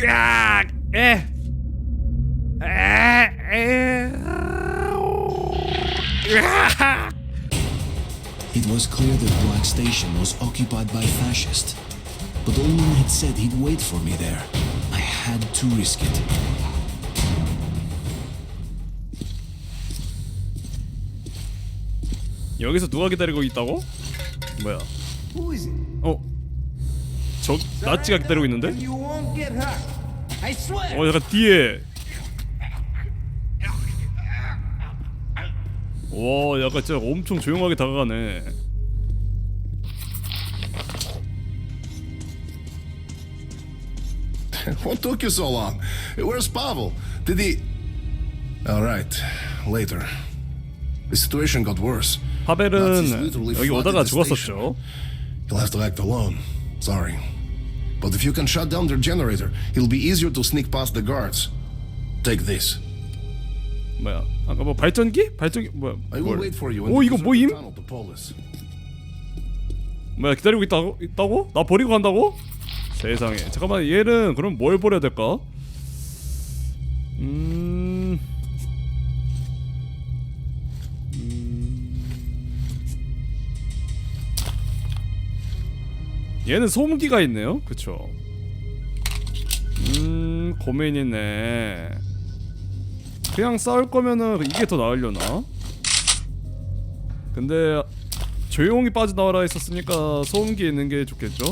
으악! 에! 에! 에! 으악! It was clear that Black Station was occupied by fascists. But Ullman had said he'd wait for me there. I had to risk it. 여기서 누가 기다리고 있다고? 뭐야? Who is it? 어? 저 나치가 기다리고 있는데? You won't get hurt. I swear. 어 약간 뒤에 와 약간 진짜 엄청 조용하게 다가가네 What took you so long? Where's Pavel? Did he. Alright, later. The situation got worse. 파벨은 여기 오다가 죽었었죠 He'll have to act alone. Sorry. But if you can shut down their generator, it'll be easier to sneak past the guards. Take this. 뭐야 아까 뭐 발전기? 발전기 뭐야 I will 뭘. wait for you. 오 이거 뭐임? 뭐야 기다리고 있다고? 있다고? 나 버리고 간다고? 세상에 잠깐만 얘는 그럼 뭘 버려야 될까? 음... 얘는 소음기가 있네요 그쵸 음... 고민이네 그냥 싸울 거면은 이게 더 나으려나? 근데 조용히 빠져나와라 했었으니까 소음기 있는 게 좋겠죠?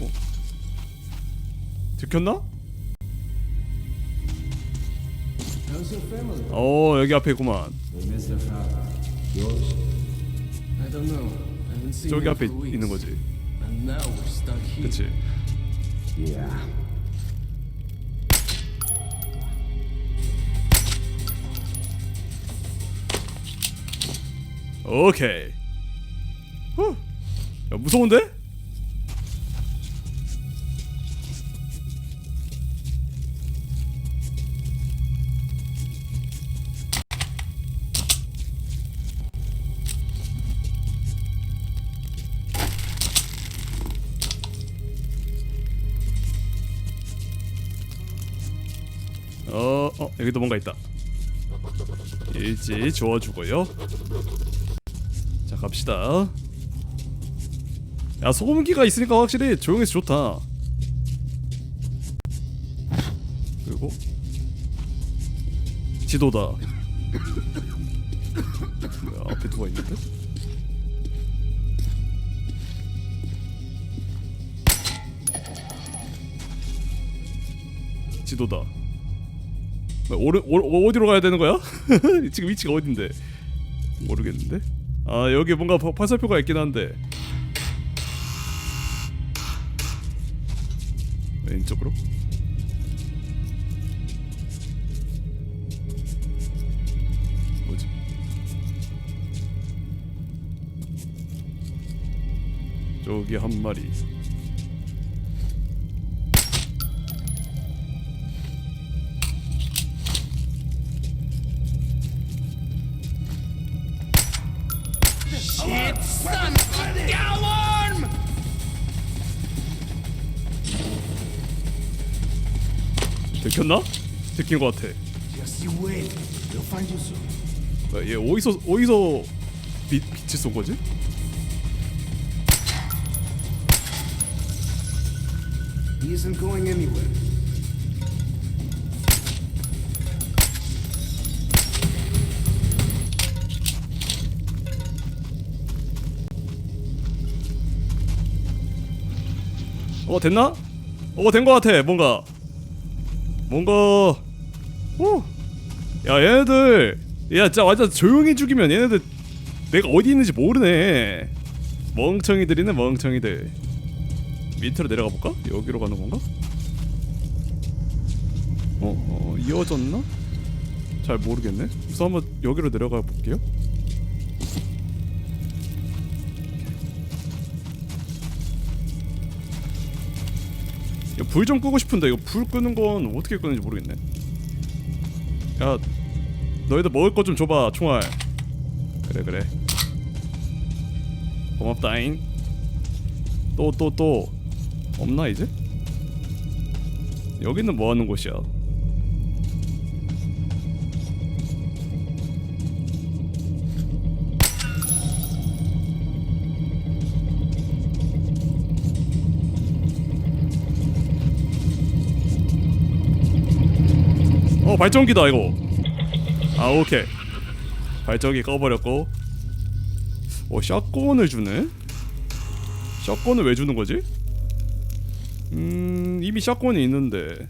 어? 어? 들켰나? 어, 여기 앞에 있구만. 저기 앞에. 있는 거지. 그치? 오케이. 후. 야, 무서운데? 여기도 뭔가 있다. 일지 주워주고요. 자 갑시다 야 소음기가 있으니까 확실히 조용해서 좋다 그리고 지도다 뭐야, 앞에 누가 있는데? 지도다 오르, 오, 어디로 가야 되는 거야? 지금 위치가 어딘데? 모르겠는데? 아 여기 뭔가 화- 화살표가 있긴 한데 왼쪽으로? 뭐지? 저기 한 마리 들켰나? 들킨 것 같아 Just you wait. They'll find you soon. 뭐야, 얘 어디서 어디서 빛 빛을 쏜 거지? He isn't going anywhere. 어 됐나? 어된 것 같아 뭔가 뭔가 오. 야 얘네들 야 진짜 완전 조용히 죽이면 얘네들 내가 어디 있는지 모르네 멍청이들이네 멍청이들 밑으로 내려가 볼까? 여기로 가는 건가? 어, 어 이어졌나? 잘 모르겠네 우선 한번 여기로 내려가 볼게요 불 좀 끄고 싶은데 이거 불 끄는 건 어떻게 끄는지 모르겠네. 야, 너희들 먹을 거좀 줘봐 총알. 그래 그래. 고맙다잉. 또 또또 없나 이제? 여기는 뭐 하는 곳이야? 발전기다 이거. 아 오케이. 발전기 꺼버렸고. 어 샷건을 주네? 샷건을 왜 주는 거지? 음 이미 샷건이 있는데.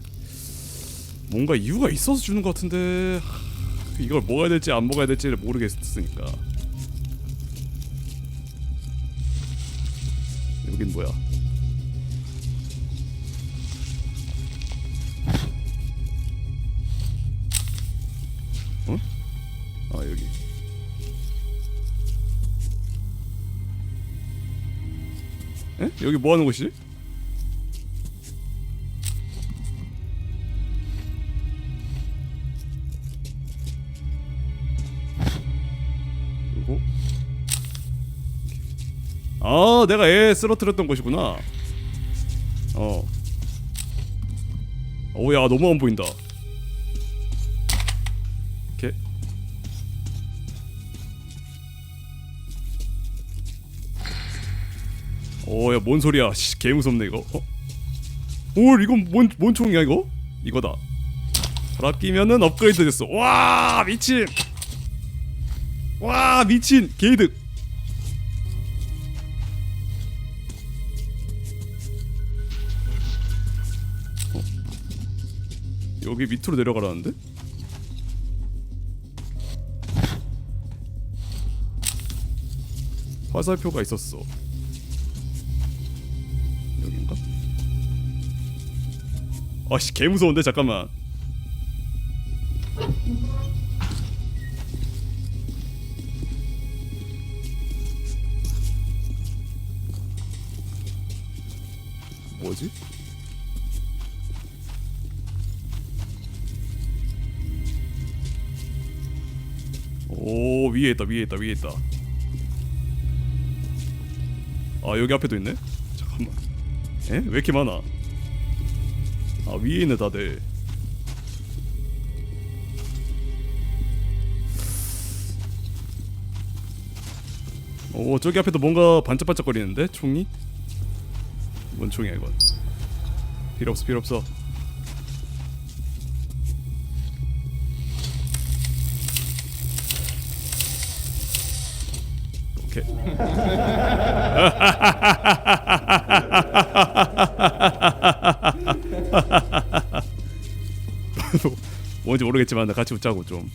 뭔가 이유가 있어서 주는 것 같은데. 하, 이걸 먹어야 될지 안 먹어야 될지를 모르겠으니까. 여긴 뭐야 여기 뭐 하는 곳이지? 그리고 아 내가 애 쓰러뜨렸던 곳이구나. 어. 오야 너무 안 보인다. 이렇게 오야 뭔 소리야 씨, 개 무섭네 이거 어? 오 이건 뭔, 뭔 총이야 이거? 이거다 바람 끼면은 업그레이드 됐어 와 미친 와 미친 게이득 어? 여기 밑으로 내려가라는데? 화살표가 있었어 아씨 개 무서운데 잠깐만. 뭐지? 오 위에 있다 위에 있다 위에 있다. 아 여기 앞에도 있네? 잠깐만. 에? 왜 이렇게 많아 아 위에 있네 다들. 오 저기 앞에도 뭔가 반짝반짝거리는데? 총이? 뭔 총이야 이건? 필요 없어 필요 없어. 오케이 뭔지 모르겠지만 나 같이 웃자고 좀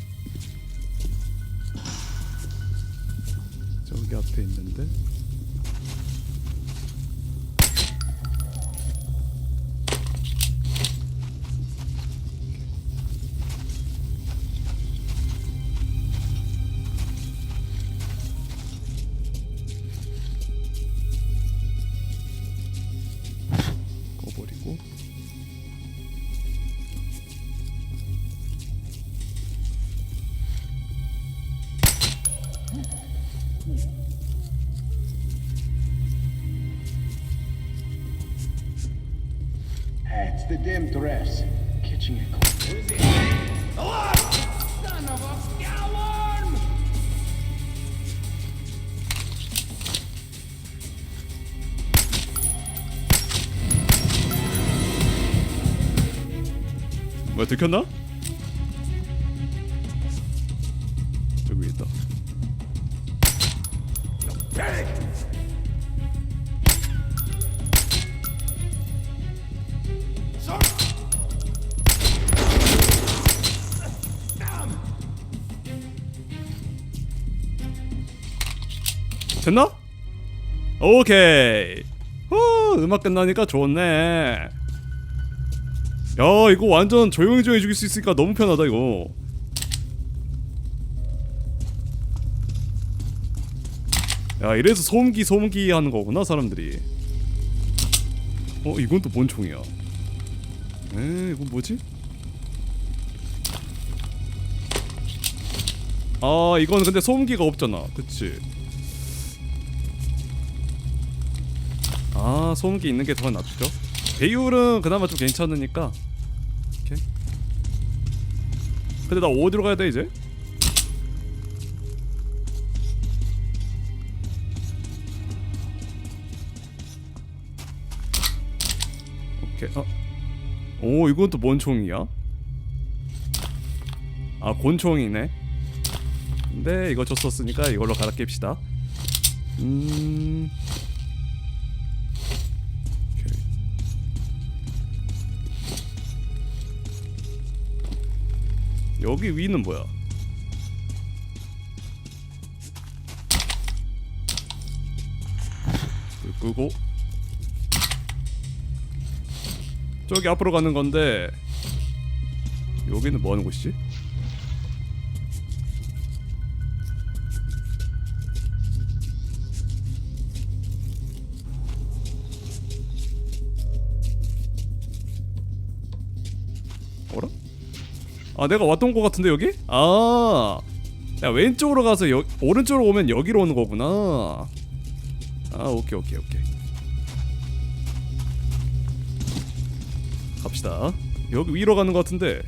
Dress. Catching a cold. Son of a scowworm! 뭐야 들켰나? 오케이. 어, 음악 끝나니까 좋네. 야 이거 완전 조용히 조용히 죽일 수 있으니까 너무 편하다 이거. 야 이래서 소음기 소음기 하는 거구나 사람들이. 어 이건 또 뭔 총이야? 에 이건 뭐지? 아 이건 근데 소음기가 없잖아. 그치 아 소음기 있는 게 더 낫죠 배율은 그나마 좀 괜찮으니까 오케이 근데 나 어디로 가야 돼 이제? 오케이 어. 오 이건 또 뭔 총이야? 아 곤총이네 근데 이거 줬었으니까 이걸로 갈아 낍시다 음 여기 위는 뭐야? 불 끄고 저기 앞으로 가는 건데 여기는 뭐 하는 곳이지? 어라? 아 내가 왔던 거 같은데 여기? 아, 야 왼쪽으로 가서 여, 오른쪽으로 오면 여기로 오는 거구나. 아 오케이 오케이 오케이. 갑시다. 여기 위로 가는 거 같은데.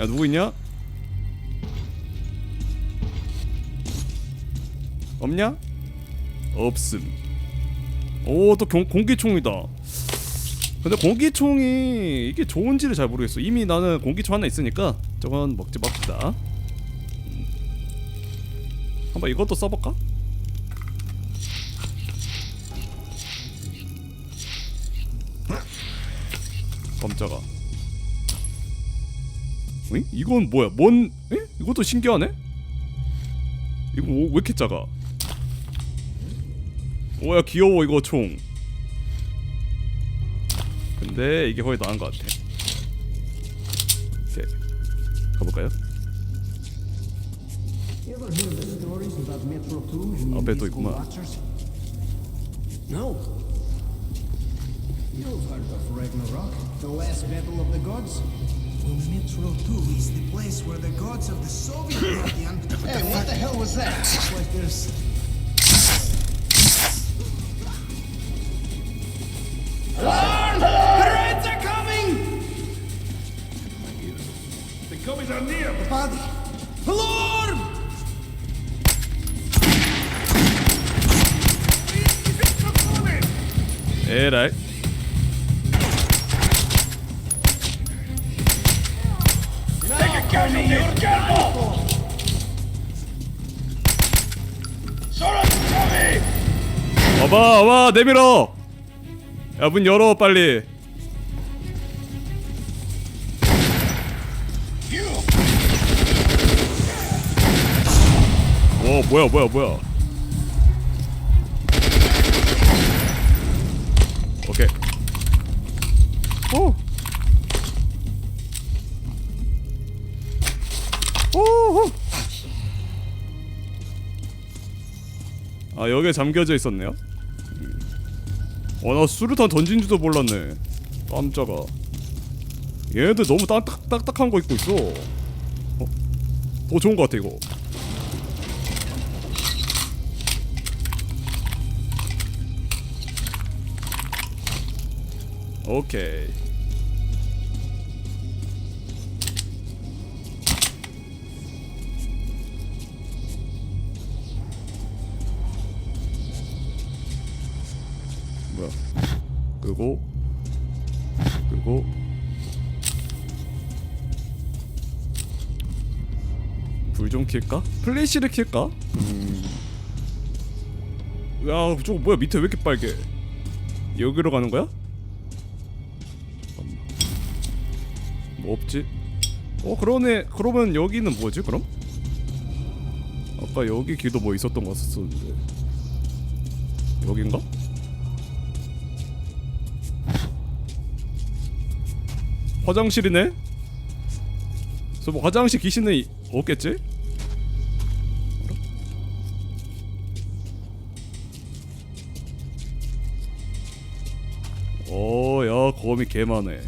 야 누구 있냐? 없냐? 없음. 오, 또 공, 공기총이다. 근데 공기총이 이게 좋은지를 잘 모르겠어. 이미 나는 공기총 하나 있으니까 저건 먹지 맙시다. 음. 한번 이것도 써볼까? 깜짝아. 응? 이건 뭐야? 뭔? 에? 이것도 신기하네? 이거 뭐, 왜 이렇게 작아? 오야 귀여워 이거 총. 근데 이게 거의 나은 것 같아. 오케이 가볼까요? You ever hear the stories about Metro 2 and 앞에 또 있구만. No. You've heard of Ragnarok, the last battle of the gods? Well, Metro 2 is the place where the gods of the Soviet Pantheon... Hey, what the hell was that? like there's... 에라이. 와봐 와 내밀어. 야 문 열어 빨리. 와 뭐야 뭐야 뭐야. 아 여기에 잠겨져 있었네요. 어나 수류탄 던진 줄도 몰랐네. 깜짝아. 얘네들 너무 딱딱 딱딱한 거 입고 있어. 어? 더 좋은 거 같아 이거. 오케이. 끄고 끄고 불 좀 킬까? 플래시를 킬까? 음. 야 저거 뭐야 밑에 왜 이렇게 빨개 여기로 가는 거야? 뭐 없지? 어 그러네 그러면 여기는 뭐지 그럼? 아까 여기 길도 뭐 있었던 거 같았었는데 여긴가? 화장실이네? 뭐 화장실 귀신은 이- 없겠지? 오, 어, 야, 거미 개 많네.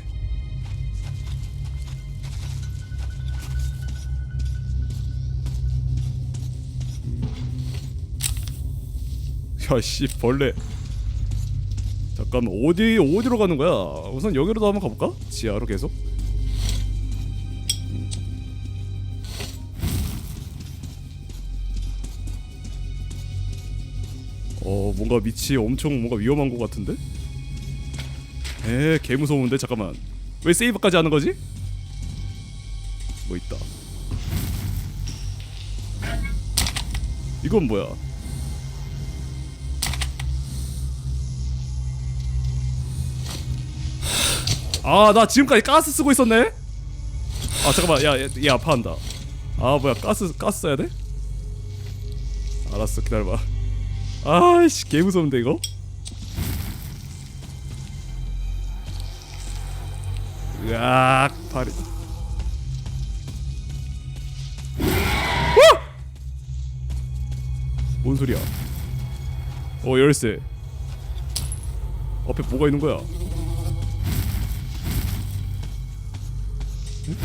야, 씨, 벌레. 잠깐만, 어디, 어디로 가는 거야? 우선 여기로도 한번 가볼까? 지하로 계속? 어 뭔가 밑이 엄청 뭔가 위험한 것 같은데? 에, 개 무서운데 잠깐만. 왜 세이브까지 하는 거지? 뭐 있다. 이건 뭐야? 아, 나 지금까지 가스 쓰고 있었네. 아, 잠깐만. 야, 얘, 얘 아파한다. 아, 뭐야? 가스 가스 써야 돼? 알았어. 기다려봐. 아이씨 개 무서운데 이거 으악 발이 어! 뭔 소리야 어 열쇠 앞에 뭐가 있는 거야 응?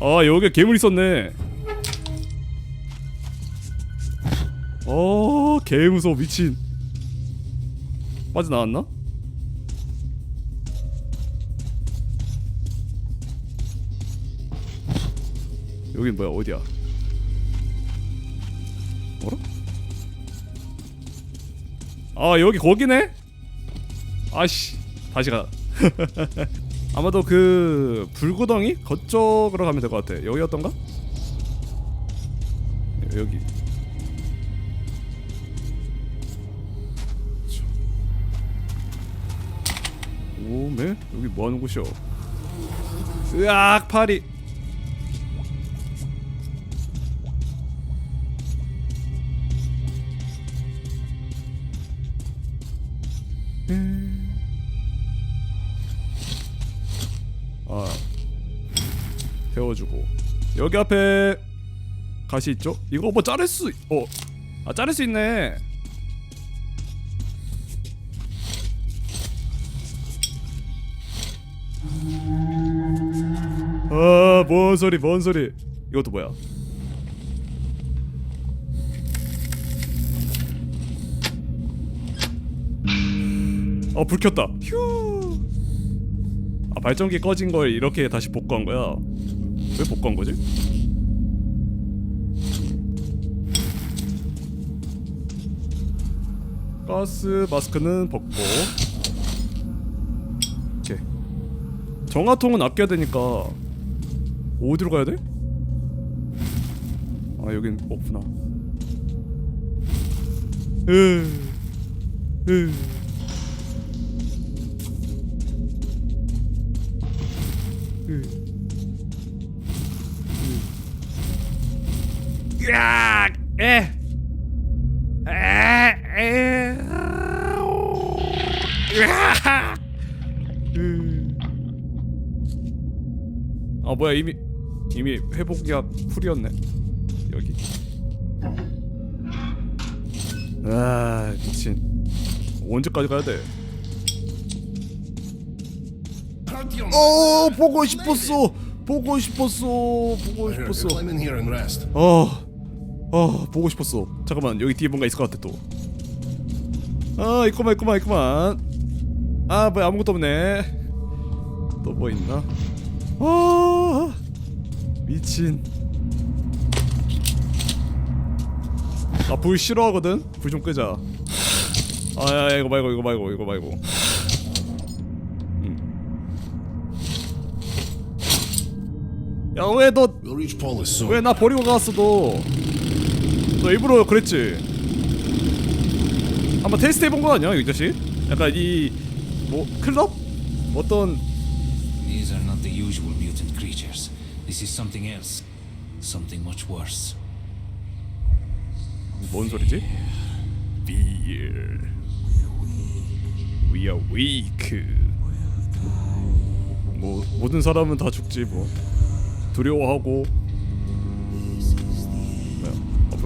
어. 아 여기 괴물 있었네 어, 개 무서워 미친. 빠져 나왔나? 여긴 뭐야 어디야? 뭐라? 아 여기 거기네? 아씨 다시 가. 아마도 그 불구덩이 거쪽으로 가면 될 것 같아. 여기였던가? 여기. 오메 여기 뭐 하는 곳이야? 으악 파리. 아 태워주고 여기 앞에 가시 있죠? 이거 뭐 자를 수 어. 아 자를 수 있네. 아, 뭔 소리, 뭔 소리. 이것도 뭐야? 어, 불 켰다. 휴. 아, 발전기 꺼진 걸 이렇게 다시 복구한 거야. 왜 복구한 거지? 가스 마스크는 벗고. 오케이. 정화통은 아껴야 되니까 어디로 가야 돼? 아 여긴 없구나. 으, 으. 으. 으. 으악! 에! 에! 에! 으악! 으. 아 뭐야 이미 이미 회복약 풀이었네 여기 아 미친 언제까지 가야 돼? 어 보고 싶었어 보고 싶었어 보고 싶었어. 어, 어 보고 싶었어. 잠깐만 여기 뒤에 뭔가 있을 것 같아 또아 있구만 있구만 있구만. 아 뭐야 아무것도 없네. 또 뭐 있나? 아 미친. 나불 싫어하거든? 불 좀 끄자. 아야 이거 말고 이거 말고 이거 말고. 야왜 너. 왜 나 버리고 갔어 너? 너 일부러 그랬지? 한번 테스트 해본 거 아니야 이 자식? 약간 이 뭐 클럽? 어떤 These are not the usual mutant creatures. This is something else. Something much worse. 뭔 소리지? Fear. We are weak. 뭐 모든 사람은 다 죽지 뭐 두려워하고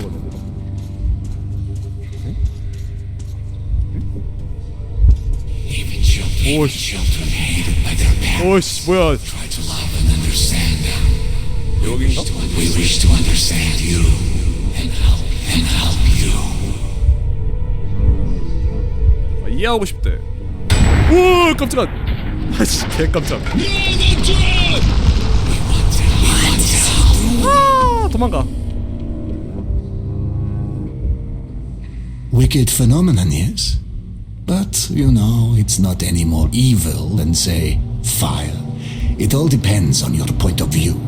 거 Even children, 오씨 오씨 뭐야. 여긴가? We wish to understand you and help and help you. 아, 이해하고 싶대 오 깜짝아 아씨 개 깜짝 아 도망가 Wicked phenomenon, yes? But, you know, it's not any more evil than, say, fire. It all depends on your point of view.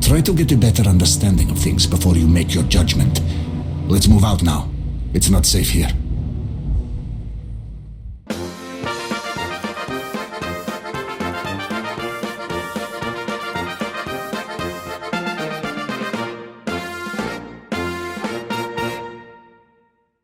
Try to get a better understanding of things before you make your judgment. Let's move out now. It's not safe here.